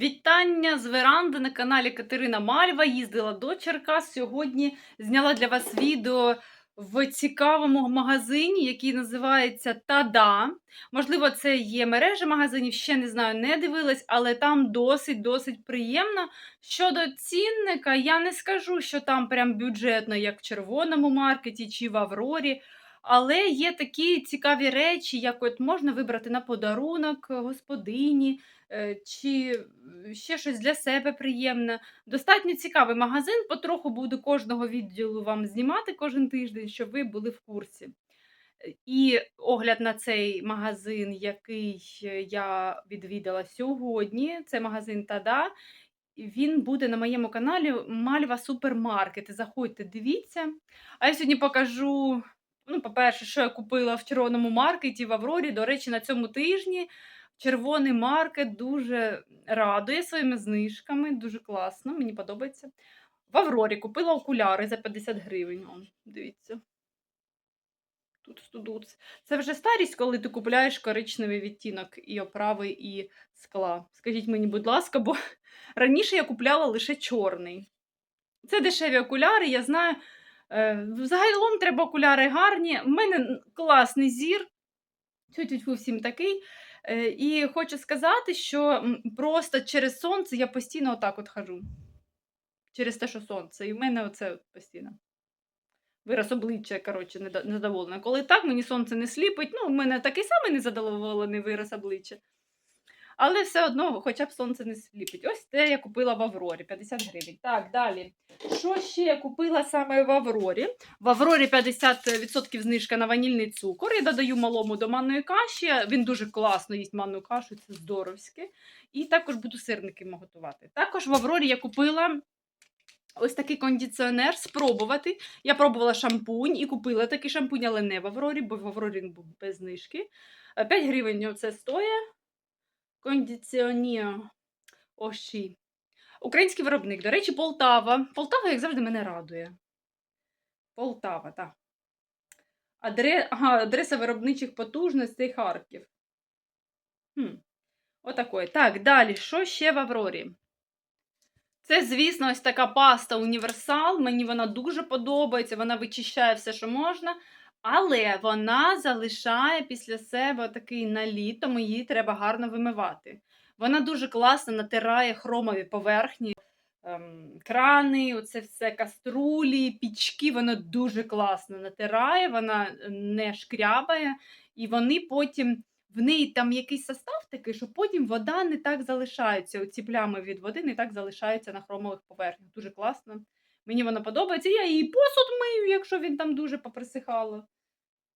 Вітання з веранди на каналі Катерина Мальва. Їздила до Черкас. Сьогодні зняла для вас відео в цікавому магазині, який називається Тада. Можливо, це є мережа магазинів, ще не знаю, не дивилась, але там досить-досить приємно. Щодо цінника, я не скажу, що там прям бюджетно, як в червоному маркеті чи в Аврорі. Але є такі цікаві речі, як от можна вибрати на подарунок господині, е, чи ще щось для себе приємне. Достатньо цікавий магазин. Потроху буду кожного відділу вам знімати кожен тиждень, щоб ви були в курсі. Е, І огляд на цей магазин, який е, я відвідала сьогодні, це магазин Тада. Він буде на моєму каналі Мальва Супермаркет. Заходьте, дивіться. А я сьогодні покажу. Ну, по-перше, що я купила в червоному маркеті в Аврорі. До речі, на цьому тижні червоний маркет дуже радує своїми знижками. Дуже класно, мені подобається. В Аврорі купила окуляри за 50 гривень. О, дивіться. Тут студуц. Це вже старість, коли ти купуєш коричневий відтінок і оправи, і скла. Скажіть мені, будь ласка, бо раніше я купляла лише чорний. Це дешеві окуляри, я знаю. Е, Взагалом треба окуляри гарні. У мене класний зір. Тю-тю-тю, всім такий. Е, І хочу сказати, що просто через сонце я постійно отак от хожу. Через те, що сонце. І в мене оце постійно. Вираз обличчя, коротше, незадоволена. Коли так, мені сонце не сліпить. Ну, в мене такий самий незадоволений вираз обличчя. Але все одно, хоча б сонце не сліпить. Ось те я купила в Аврорі 50 гривень. Так, далі. Що ще я купила саме в Аврорі? В Аврорі 50% знижка на ванільний цукор. Я додаю малому до манної каші. Він дуже класно їсть манну кашу, це здоровське. І також буду сирники готувати. Також в Аврорі я купила. Ось такий кондиціонер спробувати. Я пробувала шампунь і купила такий шампунь, але не в Аврорі, бо в Аврорі він був без знижки. Е, 5 гривень це стоїть. Кондиціонер Оші. Український виробник. До речі, Полтава. Полтава, як завжди, мене радує. Полтава, так. Адре... Ага, адреса виробничих потужностей Харків. Хм. Отакої. Так, далі. Що ще в Аврорі? Це, звісно, ось така паста універсал. Мені вона дуже подобається, вона вичищає все, що можна. Але вона залишає після себе такий наліт, тому її треба гарно вимивати. Вона дуже класно натирає хромові поверхні, ем, крани, оце все каструлі, пічки. Вона дуже класно натирає, вона не шкрябає, і вони потім. В неї там якийсь состав такий, що потім вода не так залишається. Оці плями від води не так залишаються на хромових поверхнях. Дуже класно. Мені вона подобається. Я її посуд мию, якщо він там дуже поприсихало.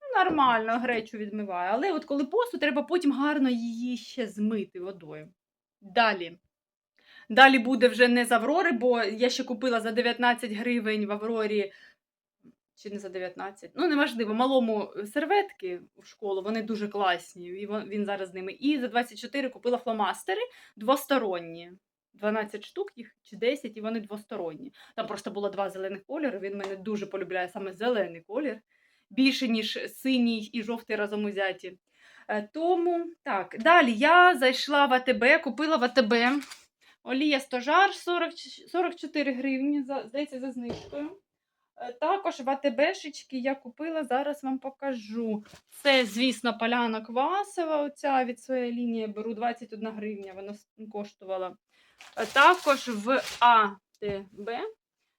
Ну, Нормально, гречу відмиваю. Але от коли посуд, треба потім гарно її ще змити водою. Далі. Далі буде вже не з Аврори, бо я ще купила за 19 гривень в Аврорі. Чи не за 19? Ну, неважливо, малому серветки в школу, вони дуже класні. І він зараз з ними. І за 24 купила фломастери двосторонні. 12 штук їх чи 10, і вони двосторонні. Там просто було два зелених кольори. Він мене дуже полюбляє саме зелений колір, більше, ніж синій і жовтий разом узяті. Е, Тому так, далі я зайшла в АТБ, купила в АТБ олія стожар 40, 44 гривні, здається, за знижкою. Е, Також в АТБшечки я купила, зараз вам покажу. Це, звісно, поляна квасова. Оця від своєї лінії беру 21 гривня, вона коштувала. Також в АТБ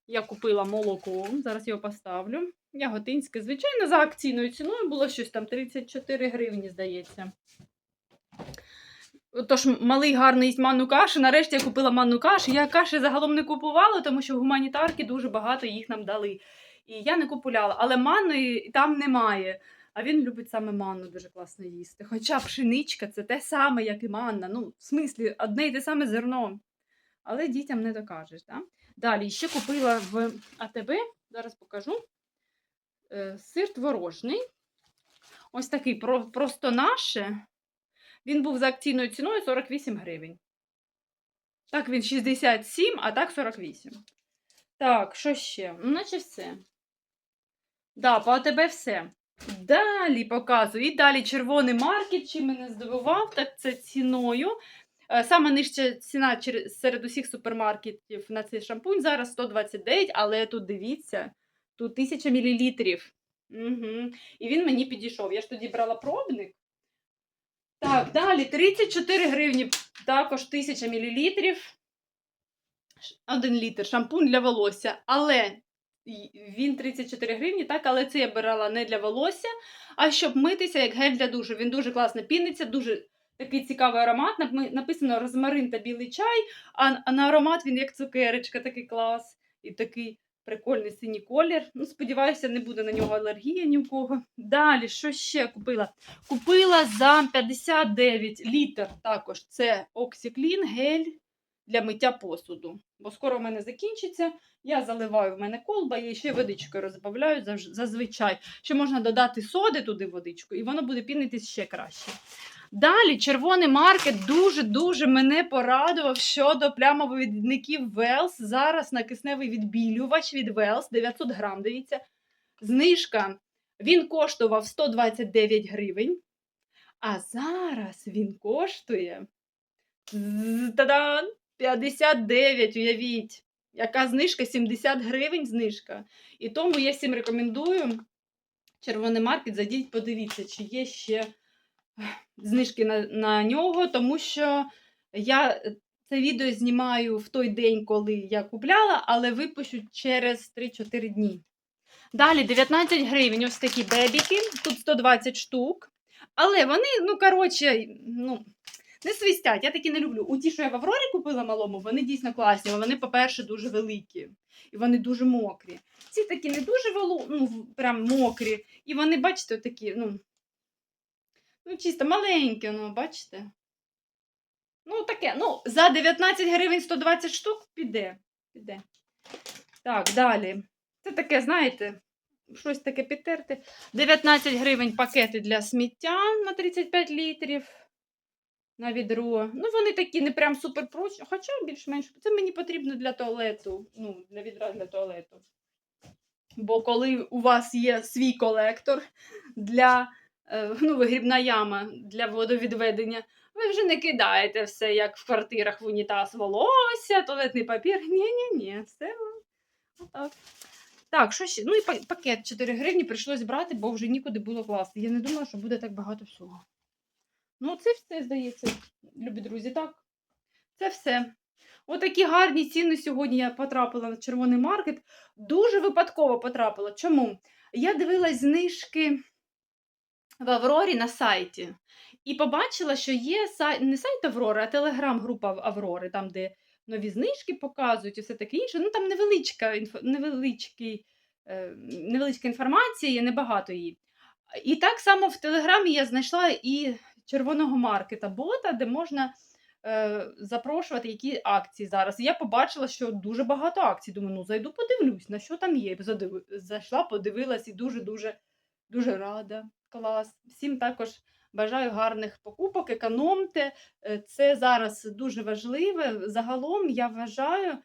я купила молоко. Зараз його поставлю. Яготинське, звичайно, за акційною ціною було щось там 34 гривні, здається. Тож малий гарний їсть манну кашу. Нарешті я купила манну кашу. Я каші загалом не купувала, тому що гуманітарки дуже багато їх нам дали. І я не купувала, але манної там немає. А він любить саме манну дуже класно їсти. Хоча пшеничка це те саме, як і манна. Ну, в смислі, одне й те саме зерно. Але дітям не докажеш. Да? Далі ще купила в АТБ, зараз покажу. е, Сир творожний. Ось такий про- просто наше. Він був за акційною ціною 48 гривень. Так, він 67, а так 48. Так, що ще? Ну, наче все. Да, по АТБ все. Далі показую. І далі червоний маркет, чим мене здивував, так це ціною. Е, Сама нижча ціна серед усіх супермаркетів на цей шампунь зараз 129, але тут дивіться, тут 1000 мл. Угу. І він мені підійшов. Я ж тоді брала пробник. Так, далі 34 гривні, також 1000 мл. 1 літр шампунь для волосся. Але він 34 гривні, так, але це я брала не для волосся, а щоб митися як гель для душу. Він дуже класно піниться, дуже такий цікавий аромат. Написано розмарин та білий чай, а, на аромат він як цукерочка, такий клас. І такий прикольний синій колір. Ну, сподіваюся, не буде на нього алергії ні у кого. Далі, що ще купила? Купила за 59 літр також. Це Oxyclean гель для миття посуду. Бо скоро в мене закінчиться. Я заливаю в мене колба і ще водичкою розбавляю зазвичай. Ще можна додати соди туди водичку, і воно буде пінитись ще краще. Далі червоний маркет дуже-дуже мене порадував щодо плямовидників Велс. Зараз на кисневий відбілювач від Велс 900 грам. Дивіться, знижка. Він коштував 129 гривень. А зараз він коштує Та-дан! 59, уявіть. Яка знижка? 70 гривень знижка. І тому я всім рекомендую червоний маркет, зайдіть, подивіться, чи є ще знижки на, на нього, тому що я е, це відео знімаю в той день, коли я купляла, але випущу через 3-4 дні. Далі 19 гривень, ось такі бебіки, тут 120 штук. Але вони, ну, коротше, ну, не свистять, я такі не люблю. У ті, що я в Аврорі купила малому, вони дійсно класні. Вони, по-перше, дуже великі. І вони дуже мокрі. Ці такі не дуже волу, ну, прям мокрі. І вони, бачите, такі, ну, ну чисто маленькі, ну, бачите. Ну, таке, ну, за 19 гривень 120 штук піде. піде. Так, далі. Це таке, знаєте, щось таке підтерти. 19 гривень пакети для сміття на 35 літрів на відро. Ну, вони такі не прям супер прочні, хоча більш-менш. Це мені потрібно для туалету. Ну, для відра для туалету. Бо коли у вас є свій колектор для ну, вигрібна яма для водовідведення, ви вже не кидаєте все, як в квартирах в унітаз волосся, туалетний папір. Ні-ні-ні, все отак. Так, що ще? Ну і пакет 4 гривні прийшлось брати, бо вже нікуди було класти. Я не думала, що буде так багато всього. Ну, це все, здається, любі друзі, так. Це все. Отакі гарні ціни сьогодні я потрапила на червоний маркет. Дуже випадково потрапила. Чому? Я дивилась знижки в Аврорі на сайті. І побачила, що є сайт, не сайт Аврори, а телеграм-група Аврори, там, де нові знижки показують і все таке інше. Ну там невеличка, невеличкий, е, невеличка інформація, є небагато її. І так само в Телеграмі я знайшла і червоного маркета бота, де можна е, запрошувати які акції зараз. І я побачила, що дуже багато акцій. Думаю, ну зайду, подивлюсь, на що там є. Зайшла, подивилась і дуже-дуже дуже рада. Клас. Всім також бажаю гарних покупок, економте. Е, Це зараз дуже важливе. Загалом я вважаю.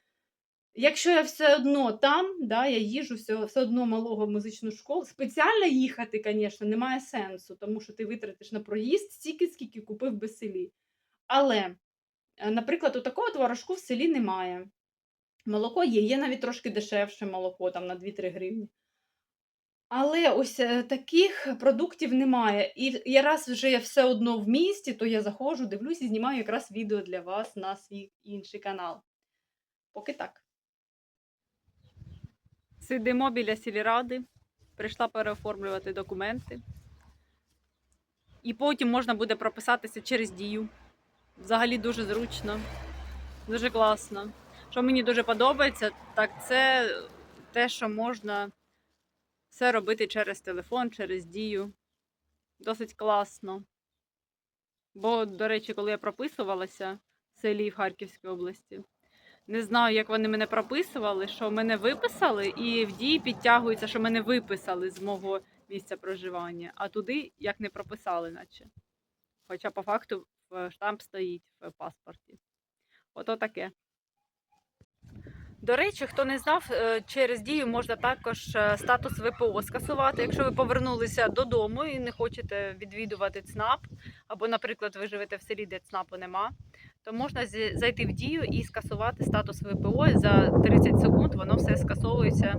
Якщо я все одно там, да, я їжу все, все одно малого в музичну школу, спеціально їхати, звісно, немає сенсу, тому що ти витратиш на проїзд стільки, скільки купив би селі. Але, е, наприклад, у такого творожку в селі немає. Молоко є, є навіть трошки дешевше молоко, там на 2-3 гривні. Але ось е, таких продуктів немає. І я раз вже все одно в місті, то я заходжу, дивлюсь і знімаю якраз відео для вас на свій інший канал. Поки так. Сидимо біля сільради, прийшла переоформлювати документи. І потім можна буде прописатися через дію. Взагалі дуже зручно, дуже класно. Що мені дуже подобається, так це те, що можна все робити через телефон, через дію. Досить класно. Бо, до речі, коли я прописувалася в селі в Харківській області, не знаю, як вони мене прописували, що мене виписали, і в дії підтягується, що мене виписали з мого місця проживання, а туди як не прописали, наче. Хоча по факту в штамп стоїть в паспорті. Ото таке. До речі, хто не знав, е, через дію можна також е, статус ВПО скасувати. Якщо ви повернулися додому і не хочете відвідувати ЦНАП, або, наприклад, ви живете в селі, де ЦНАПу нема, то можна зайти в дію і скасувати статус ВПО. За 30 секунд воно все скасовується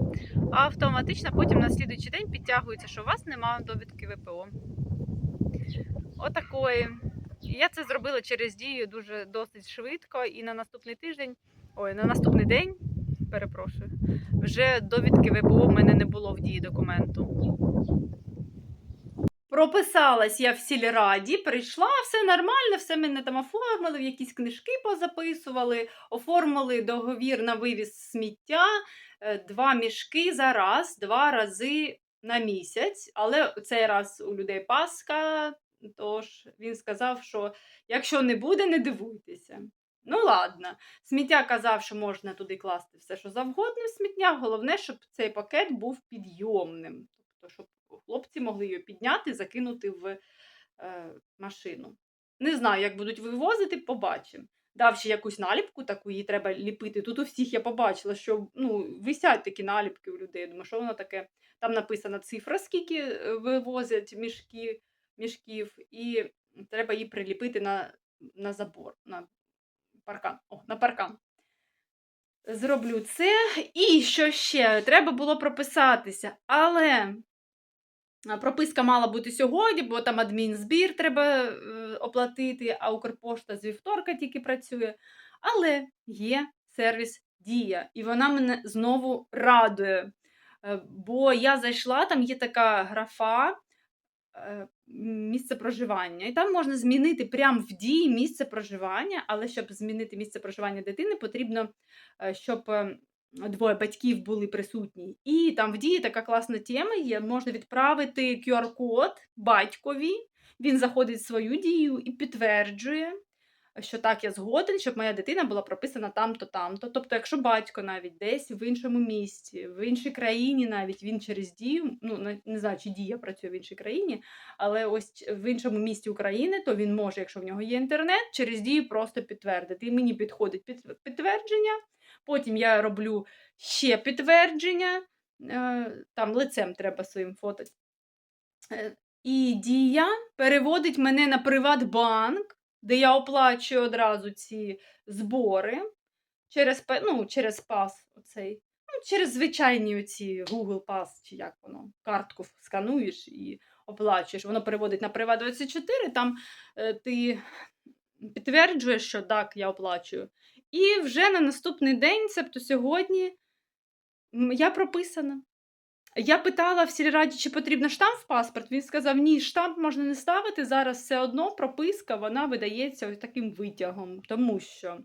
автоматично. Потім на слідуючий день підтягується, що у вас немає довідки ВПО. Отакої. Я це зробила через дію дуже досить швидко, і на наступний тиждень, ой, на наступний день, перепрошую, вже довідки ВПО в мене не було в дії документу. Прописалась я в сільраді, прийшла, все нормально, все мене там оформили, в якісь книжки позаписували, оформили договір на вивіз сміття, е, два мішки за раз, два рази на місяць. Але цей раз у людей Пасха, тож він сказав, що якщо не буде, не дивуйтеся. Ну, ладно. Сміття казав, що можна туди класти все, що завгодно в сміття. Головне, щоб цей пакет був підйомним. Тобто, щоб хлопці могли його підняти, закинути в е, машину. Не знаю, як будуть вивозити, побачимо. Дав ще якусь наліпку, таку її треба ліпити. Тут у всіх я побачила, що ну, висять такі наліпки у людей. Думаю, що воно таке. Там написана цифра, скільки е, вивозять мішки, мішків, і треба її приліпити на, на забор, на паркан. О, на паркан. Зроблю це. І що ще? Треба було прописатися. Але прописка мала бути сьогодні, бо там адмінзбір треба е, оплатити, а Укрпошта з вівторка тільки працює. Але є сервіс Дія, і вона мене знову радує. Е, Бо я зайшла, там є така графа е, місце проживання. І там можна змінити прямо в дії місце проживання, але щоб змінити місце проживання дитини, потрібно, е, щоб е, двоє батьків були присутні. І там в дії така класна тема є. Можна відправити QR-код батькові. Він заходить в свою дію і підтверджує, що так, я згоден, щоб моя дитина була прописана там-то, там-то. Тобто, якщо батько навіть десь в іншому місті, в іншій країні, навіть він через дію, ну не- знаю, чи дія працює в іншій країні, але ось в іншому місті України, то він може, якщо в нього є інтернет, через дію просто підтвердити. І мені підходить під- підтвердження. Потім я роблю ще підтвердження, е, там лицем треба своїм фото. Е, І дія переводить мене на Приватбанк, де я оплачую одразу ці збори через, ну, через пас оцей. Ну, через звичайні оці Google Pass, чи як воно, картку скануєш і оплачуєш. Воно переводить на Приват24, там е, ти підтверджуєш, що так, я оплачую. І вже на наступний день, тобто сьогодні, я прописана. Я питала в сільраді, чи потрібно штамп в паспорт. Він сказав, ні, штамп можна не ставити. Зараз все одно прописка вона видається ось таким витягом, тому що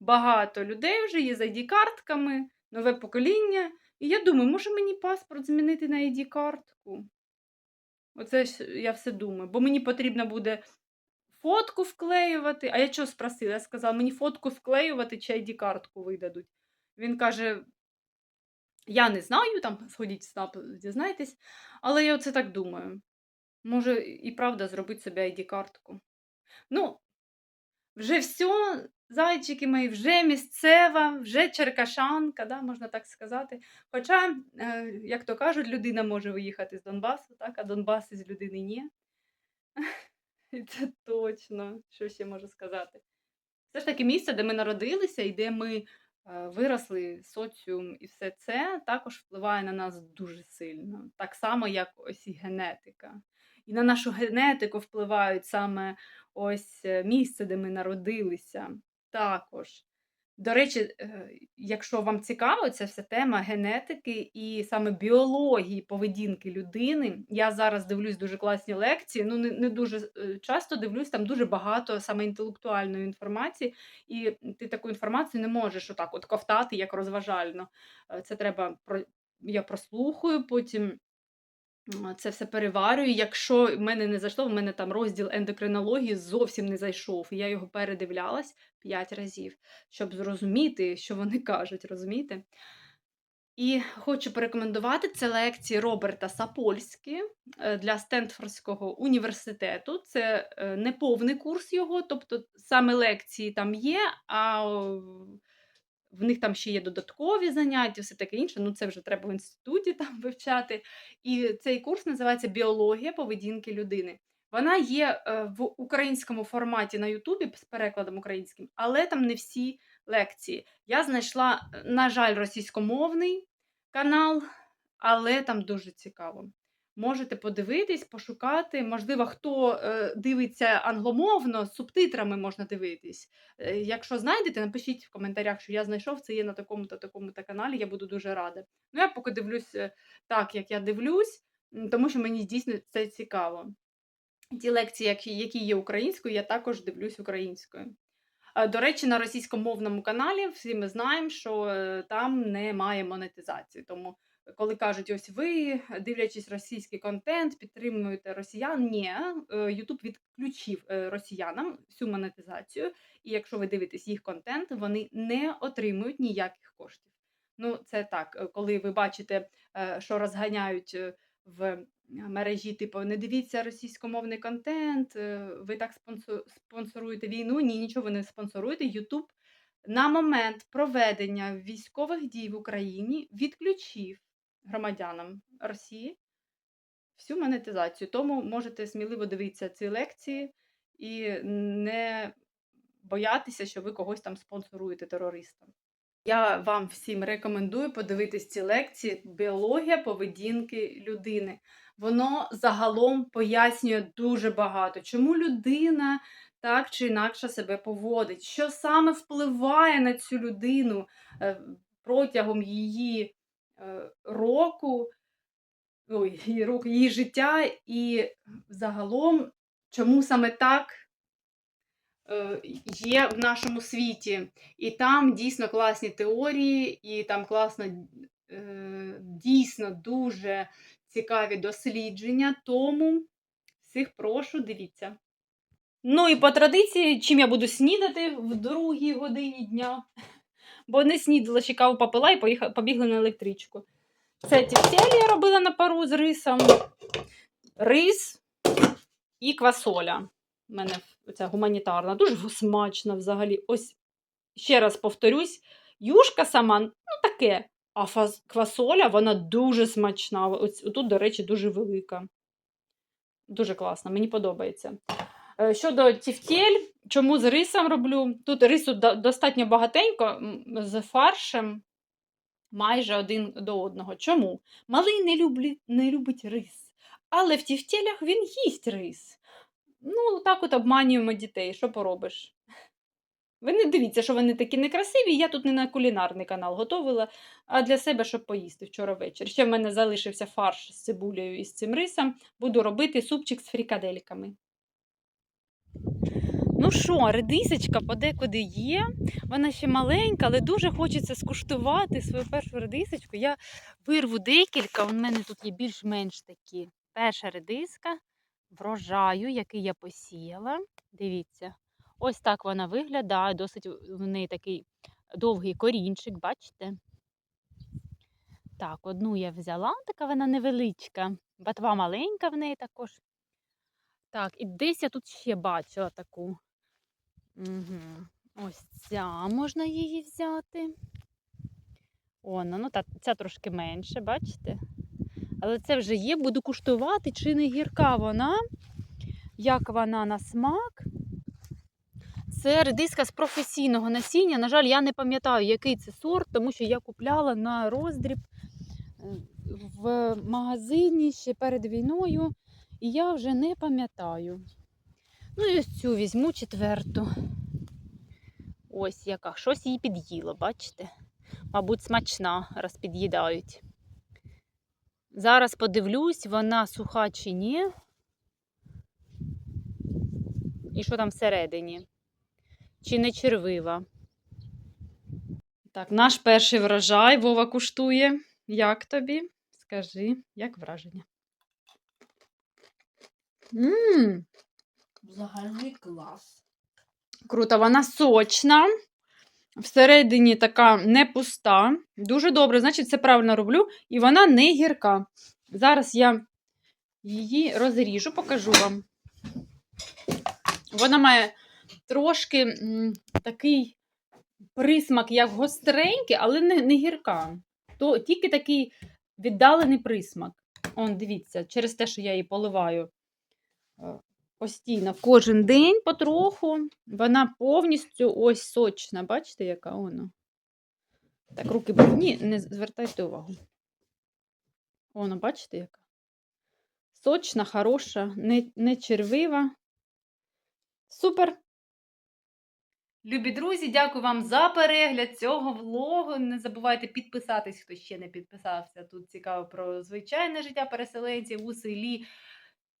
багато людей вже є з ID-картками, нове покоління. І я думаю, може мені паспорт змінити на ID-картку? Оце ж я все думаю, бо мені потрібно буде фотку вклеювати. А я що спросила? Я сказала, мені фотку вклеювати чи ID-картку видадуть. Він каже: я не знаю, там сходіть в дізнайтесь, але я оце так думаю. Може, і правда зробити собі ID-картку. Ну, вже все, зайчики мої, вже місцева, вже черкашанка, да, можна так сказати. Хоча, е, як то кажуть, людина може виїхати з Донбасу, так, а Донбас із людини ні. Це точно, що ще можу сказати. Все ж таки місце, де ми народилися і де ми виросли, соціум і все це також впливає на нас дуже сильно. Так само, як ось і генетика. І на нашу генетику впливають саме ось е, місце, де ми народилися. Також. До речі, е, якщо вам цікава ця вся тема генетики і саме біології поведінки людини, я зараз дивлюсь дуже класні лекції. Ну, не, не дуже е, часто дивлюсь, там дуже багато саме інтелектуальної інформації, і ти таку інформацію не можеш отак от ковтати як розважально. Е, Це треба про я прослухаю, потім це все переварюю. Якщо в мене не зайшло, в мене там розділ ендокринології зовсім не зайшов. І я його передивлялась 5 разів, щоб зрозуміти, що вони кажуть, розумієте? І хочу порекомендувати це лекції Роберта Сапольські е, для Стенфордського університету. Це е, не повний курс його, тобто саме лекції там є, а в них там ще є додаткові заняття, все таке інше. Ну, це вже треба в інституті там вивчати. І цей курс називається Біологія поведінки людини. Вона є е, в українському форматі на Ютубі з перекладом українським, але там не всі лекції. Я знайшла, е, на жаль, російськомовний канал, але там дуже цікаво. Можете подивитись, пошукати. Можливо, хто е, дивиться англомовно, з субтитрами можна дивитись. Е, якщо знайдете, напишіть в коментарях, що я знайшов, це є на такому-то такому-то каналі, я буду дуже рада. Ну, я поки дивлюсь е, так, як я дивлюсь, тому що мені дійсно це цікаво. Ті лекції, які, є українською, я також дивлюсь українською. До речі, на російськомовному каналі всі ми знаємо, що там немає монетизації. Тому, коли кажуть, ось ви, дивлячись російський контент, підтримуєте росіян, ні, Ютуб відключив е, росіянам всю монетизацію, і якщо ви дивитесь їх контент, вони не отримують ніяких коштів. Ну, це так, е, коли ви бачите, е, що розганяють е, в мережі, типу, не дивіться російськомовний контент, е, ви так спонсо- спонсоруєте війну. Ні, нічого ви не спонсоруєте. Ютуб на момент проведення військових дій в Україні відключив громадянам Росії всю монетизацію. Тому можете сміливо дивитися ці лекції і не боятися, що ви когось там спонсоруєте терористам. Я вам всім рекомендую подивитись ці лекції Біологія поведінки людини. Воно загалом пояснює дуже багато, чому людина так чи інакше себе поводить, що саме впливає на цю людину е, протягом її року, ой, року, її життя, і загалом, чому саме так е, є в нашому світі. І там дійсно класні теорії, і там класно е, дійсно дуже цікаві дослідження. Тому всіх прошу, дивіться. Ну і по традиції, чим я буду снідати в другій годині дня. Бо не снідала, ще каву попила і поїхала, побігла на електричку. Це тефтелі я робила на пару з рисом, рис і квасоля. У мене ця гуманітарна, дуже смачна взагалі. Ось ще раз повторюсь, юшка сама, ну таке, а квасоля вона дуже смачна. Ось тут, до речі, дуже велика. Дуже класно, мені подобається. Е, Щодо тівтєль, чому з рисом роблю? Тут рису достатньо багатенько, з фаршем майже один до одного. Чому? Малий не, люблі, не любить рис, але в тівтєлях він їсть рис. Ну, так от обманюємо дітей, що поробиш? Ви не дивіться, що вони такі некрасиві. Я тут не на кулінарний канал готувала, а для себе, щоб поїсти вчора ввечері. Ще в мене залишився фарш з цибулею і з цим рисом. Буду робити супчик з фрікадельками. Ну що, редисочка подекуди є. Вона ще маленька, але дуже хочеться скуштувати свою першу редисочку. Я вирву декілька, у мене тут є більш-менш такі. Перша редиска врожаю, який я посіяла. Дивіться, ось так вона виглядає. Досить в неї такий довгий корінчик, бачите? Так, одну я взяла, така вона невеличка. Батва маленька в неї також. Так, і десь я тут ще бачила таку. Угу. Ось ця можна її взяти. О, ну, ну та, ця трошки менше, бачите? Але це вже є, буду куштувати, чи не гірка вона, як вона на смак. Це редиска з професійного насіння. На жаль, я не пам'ятаю, який це сорт, тому що я купляла на роздріб е, в магазині ще перед війною, і я вже не пам'ятаю. Ну і ось цю візьму четверту. Ось яка. Щось її під'їло, бачите? Мабуть, смачна, раз під'їдають. Зараз подивлюсь, вона суха чи ні. І що там всередині? Чи не червива? Так, наш перший врожай Вова куштує. Як тобі? Скажи, як враження? Мм, Взагалі клас. Круто, вона сочна. Всередині така не пуста. Дуже добре, значить, це правильно роблю. І вона не гірка. Зараз я її розріжу, покажу вам. Вона має трошки м, такий присмак як гостренький, але не, не гірка. То тільки такий віддалений присмак. Он, дивіться, через те, що я її поливаю постійно кожен день потроху. Вона повністю ось сочна. Бачите, яка вона? Так, руки брудні, не звертайте увагу. Воно, бачите, яка? Сочна, хороша, не, не червива. Супер! Любі друзі, дякую вам за перегляд цього влогу. Не забувайте підписатись, хто ще не підписався. Тут цікаво про звичайне життя переселенців у селі.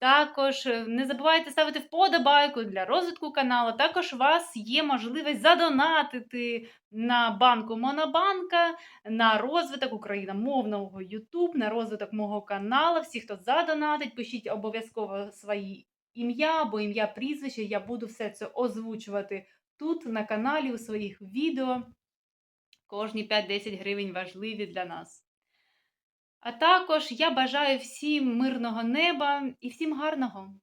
Також е, не забувайте ставити вподобайку для розвитку каналу. Також у вас є можливість задонатити на банку Монобанка, на розвиток україномовного YouTube, на розвиток мого каналу. Всі, хто задонатить, пишіть обов'язково свої ім'я або ім'я прізвище. Я буду все це озвучувати тут, на каналі, у своїх відео. Кожні 5-10 гривень важливі для нас. А також я бажаю всім мирного неба і всім гарного!